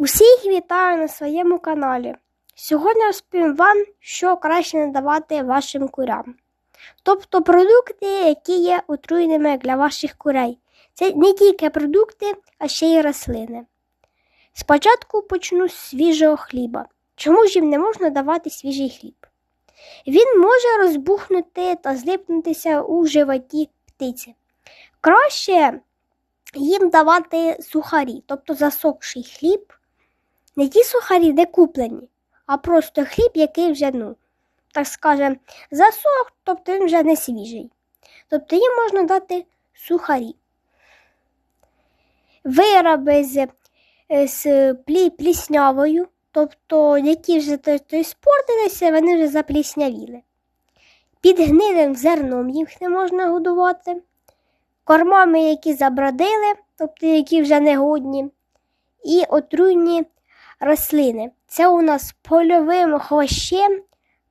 Усіх вітаю на своєму каналі. Сьогодні розповім вам, що краще надавати вашим курям. Тобто продукти, які є отруйними для ваших курей. Це не тільки продукти, а ще й рослини. Спочатку почну з свіжого хліба. Чому ж їм не можна давати свіжий хліб? Він може розбухнути та злипнутися у животі птиці. Краще їм давати сухарі, тобто засохший хліб, не ті сухарі, де куплені, а просто хліб, який вже, ну, так скажем, засох, тобто він вже не свіжий. Тобто їм можна дати сухарі. Вироби з, е, з плі, пліснявою, тобто які вже то, то спортилися, вони вже запліснявіли. Під гнилим зерном їх не можна годувати кормами, які забродили, тобто які вже негодні, і отруйні рослини. Це у нас польовим хвощем,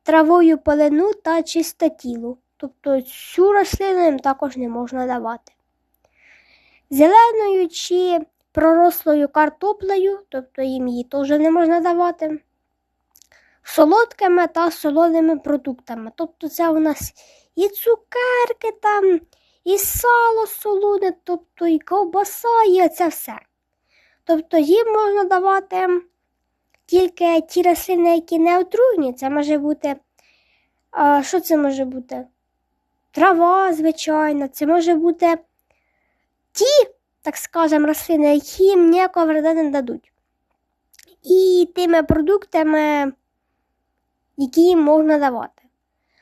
травою полину та чистотілу. Тобто цю рослину їм також не можна давати. Зеленою чи пророслою картоплею, тобто їм її теж не можна давати. Солодкими та солоними продуктами. Тобто це у нас і цукерки там, і сало солоне, тобто і ковбаса, і це все. Тобто їм можна давати тільки ті рослини, які не отруйні. Це може бути. А, що це може бути? Трава, звичайно, це може бути ті, так скажемо, рослини, які їм ніякого вреда не дадуть. І тими продуктами, які їм можна давати.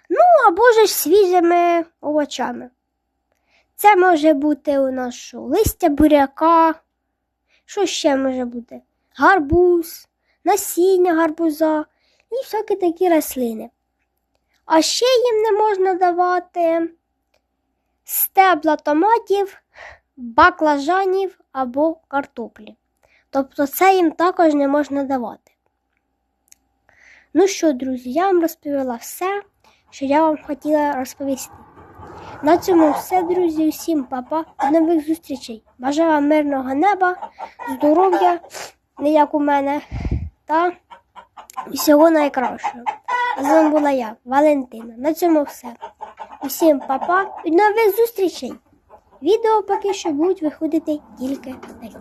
Ну, або ж свіжими овочами. Це може бути у нас що? листя буряка. Що ще може бути? Гарбуз, насіння гарбуза і всякі такі рослини. А ще їм не можна давати стебла томатів, баклажанів або картоплі. Тобто це їм також не можна давати. Ну що, друзі, я вам розповіла все, що я вам хотіла розповісти. На цьому все, друзі. Усім папа. До нових зустрічей. Бажаю вам мирного неба, здоров'я, не як у мене, та всього найкращого. А з вами була я, Валентина. На цьому все. Усім папа і нових зустрічей. Відео поки що будуть виходити тільки такі.